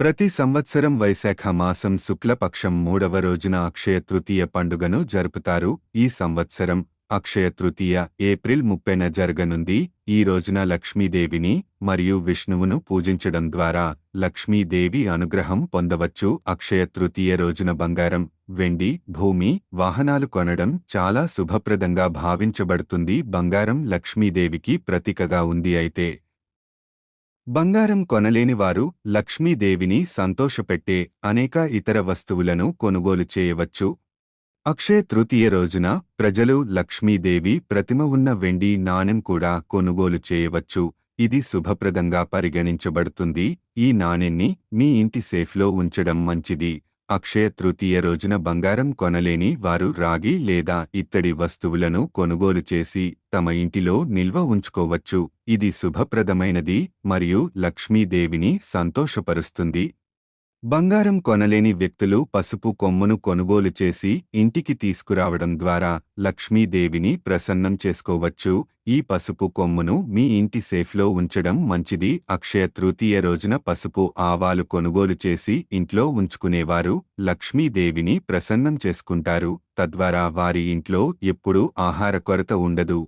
ప్రతి సంవత్సరం వైశాఖ మాసం శుక్లపక్షం మూడవ రోజున అక్షయ తృతీయ పండుగను జరుపుతారు. ఈ సంవత్సరం అక్షయ తృతీయ ఏప్రిల్ ముప్పైన జరగనుంది. ఈ రోజున లక్ష్మీదేవిని మరియు విష్ణువును పూజించడం ద్వారా లక్ష్మీదేవి అనుగ్రహం పొందవచ్చు. అక్షయ తృతీయ రోజున బంగారం వెండి భూమి వాహనాలు కొనడం చాలా శుభప్రదంగా భావించబడుతుంది. బంగారం లక్ష్మీదేవికి ప్రతీకగా ఉంది అయితే బంగారం కొనలేని వారు లక్ష్మీదేవిని సంతోషపెట్టే అనేక ఇతర వస్తువులను కొనుగోలు చేయవచ్చు. అక్షయ తృతీయ రోజున ప్రజలు లక్ష్మీదేవి ప్రతిమ ఉన్న వెండి నాణెం కూడా కొనుగోలు చేయవచ్చు. ఇది శుభప్రదంగా పరిగణించబడుతుంది. ఈ నాణెన్ని మీ ఇంటి సేఫ్లో ఉంచడం మంచిది. అక్షయ తృతీయ రోజున బంగారం కొనలేని వారు రాగి లేదా ఇత్తడి వస్తువులను కొనుగోలు చేసి తమ ఇంటిలో నిల్వ ఉంచుకోవచ్చు. ఇది శుభప్రదమైనది మరియు లక్ష్మీదేవిని సంతోషపరుస్తుంది. బంగారం కొనలేని వ్యక్తులు పసుపు కొమ్మును కొనుగోలు చేసి ఇంటికి తీసుకురావడం ద్వారా లక్ష్మీదేవిని ప్రసన్నం చేసుకోవచ్చు. ఈ పసుపు కొమ్మును మీ ఇంటి సేఫ్లో ఉంచడం మంచిది. అక్షయ తృతీయ రోజున పసుపు ఆవాలు కొనుగోలు చేసి ఇంట్లో ఉంచుకునేవారు లక్ష్మీదేవిని ప్రసన్నం చేసుకుంటారు. తద్వారా వారి ఇంట్లో ఎప్పుడూ ఆహార కొరత ఉండదు.